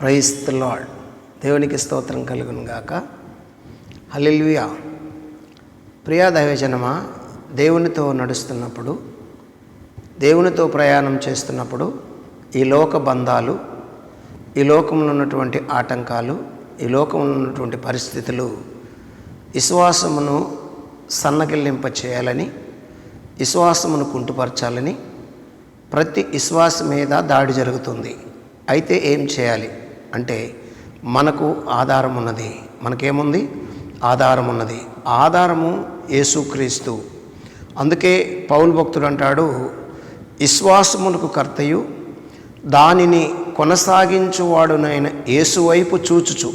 Price the lord దేవునికి స్తోత్రం కలుగును గాక. హలిల్వియా ప్రియా దైవజనమా దేవునితో నడుస్తున్నప్పుడు దేవునితో ప్రయాణం చేస్తున్నప్పుడు ఈ లోక బంధాలు ఈ లోకంలో ఉన్నటువంటి ఆటంకాలు ఈ లోకంలో ఉన్నటువంటి పరిస్థితులు విశ్వాసమును సన్నగిల్లింప చేయాలని విశ్వాసమును కుంటుపరచాలని ప్రతి విశ్వాసం మీద దాడి జరుగుతుంది. అయితే ఏం చేయాలి? అంటే మనకు ఆధారం ఉన్నది. మనకేముంది? ఆధారం ఉన్నది. ఆధారము యేసుక్రీస్తు అందుకే పౌలు భక్తుడు అంటాడు విశ్వాసములకు కర్తయు దానిని కొనసాగించువాడునైన యేసు వైపు చూచుచు.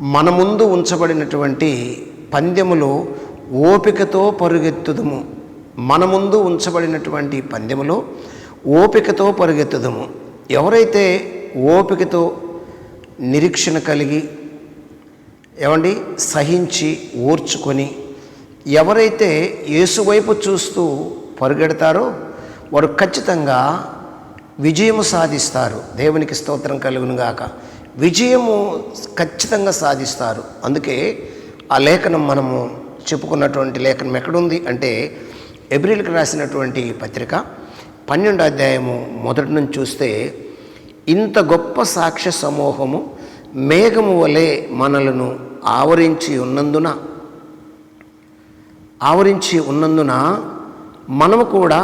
మన ముందు ఉంచబడినటువంటి పందెములో ఓపికతో పరుగెత్తుదుము. మన ముందు ఉంచబడినటువంటి పందెములో ఓపికతో పరుగెత్తుదుము. ఎవరైతే ఓపికతో నిరీక్షణ కలిగి ఏమండి సహించి ఓర్చుకొని ఎవరైతే ఏసువైపు చూస్తూ పరుగెడతారో వారు ఖచ్చితంగా విజయము సాధిస్తారు. దేవునికి స్తోత్రం కలుగునుగాక విజయము ఖచ్చితంగా సాధిస్తారు. అందుకే ఆ లేఖనం మనము చెప్పుకున్నటువంటి లేఖనం ఎక్కడుంది అంటే ఎబ్రిల్కి రాసినటువంటి పత్రిక పన్నెండు అధ్యాయము మొదటి నుంచి చూస్తే ఇంత గొప్ప సాక్ష్య సమూహము మేఘము వలె మనలను ఆవరించి ఉన్నందున ఆవరించి ఉన్నందున మనము కూడా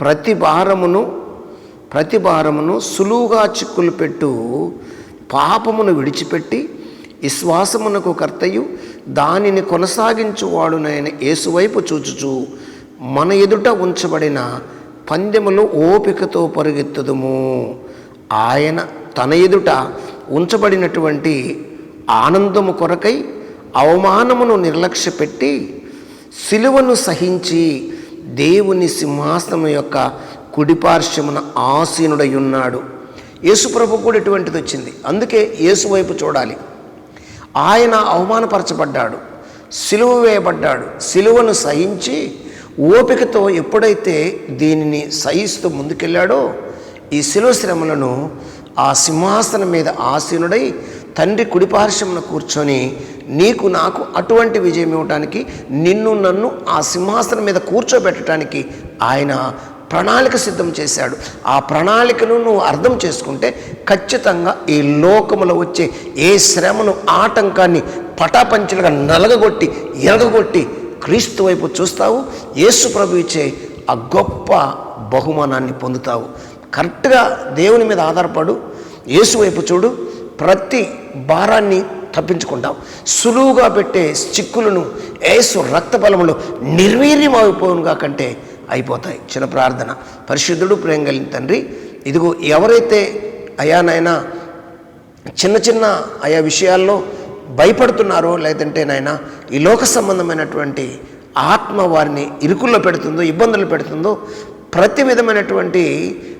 ప్రతి భారమును ప్రతి భారమును సులువుగా చిక్కులు పెట్టు పాపమును విడిచిపెట్టి విశ్వాసమునకు కర్తయు దానిని కొనసాగించువాడునైన యేసువైపు చూచుచు మన ఎదుట ఉంచబడిన పందెములు ఓపికతో పరుగెత్తుదుము. ఆయన తన ఎదుట ఉంచబడినటువంటి ఆనందము కొరకై అవమానమును నిర్లక్ష్యపెట్టి సిలువను సహించి దేవుని సింహాసనం యొక్క కుడిపార్శ్వమున ఆసీనుడై ఉన్నాడు యేసుప్రభు కూడా ఇటువంటిది వచ్చింది. అందుకే యేసు వైపు చూడాలి. ఆయన అవమానపరచబడ్డాడు. సిలువ వేయబడ్డాడు. సిలువను సహించి ఓపికతో ఎప్పుడైతే దీనిని సహిస్తూ ముందుకెళ్ళాడో ఈ శిలువ శ్రమలను ఆ సింహాసనం మీద ఆసీనుడై తండ్రి కుడిపార్శ్వమున కూర్చొని నీకు నాకు అటువంటి విజయం ఇవ్వటానికి నిన్ను నన్ను ఆ సింహాసనం మీద కూర్చోబెట్టడానికి ఆయన ప్రణాళిక సిద్ధం చేశాడు. ఆ ప్రణాళికను నువ్వు అర్థం చేసుకుంటే ఖచ్చితంగా ఈ లోకములో వచ్చే ఏ శ్రమను ఆటంకాన్ని పటాపంచులుగా నలగగొట్టి ఎరగగొట్టి క్రీస్తు వైపు చూస్తావు. యేసు ప్రభు ఇచ్చే ఆ గొప్ప బహుమానాన్ని పొందుతావు. కరెక్ట్గా దేవుని మీద ఆధారపడు యేసు వైపు చూడు ప్రతి భారాన్ని తప్పించుకుంటాం. సులువుగా పెట్టే చిక్కులను ఏసు రక్త బలములు నిర్వీర్యమైపోనుగా కంటే అయిపోతాయి. చిన్న ప్రార్థన. పరిశుద్ధుడు ప్రేమ కలిగిన తండ్రి ఇదిగో ఎవరైతే అయానైనా చిన్న చిన్న ఆయా విషయాల్లో భయపడుతున్నారో లేదంటే నాయన ఈ లోక సంబంధమైనటువంటి ఆత్మ వారిని ఇరుకుల్లో పెడుతుందో ఇబ్బందులు పెడుతుందో ప్రతి విధమైనటువంటి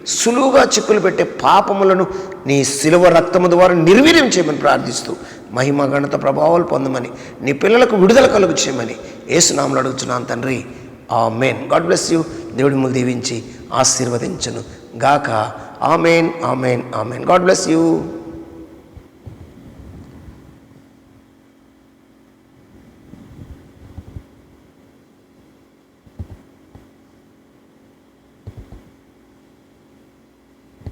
సులువుగా చిక్కులు పెట్టే పాపములను నీ శిలువ రక్తము ద్వారా నిర్వీర్యం చేయమని ప్రార్థిస్తూ మహిమ గణత ప్రభావాలు పొందమని నీ పిల్లలకు విడుదల కలుగు చేయమని ఏసునామలు అడుగుతున్నాను తండ్రి. ఆ మెయిన్ గాడ్ బ్లెస్ యూ. దేవుడి ములు దీవించి ఆశీర్వదించను గాక. Amen amen amen. God bless you.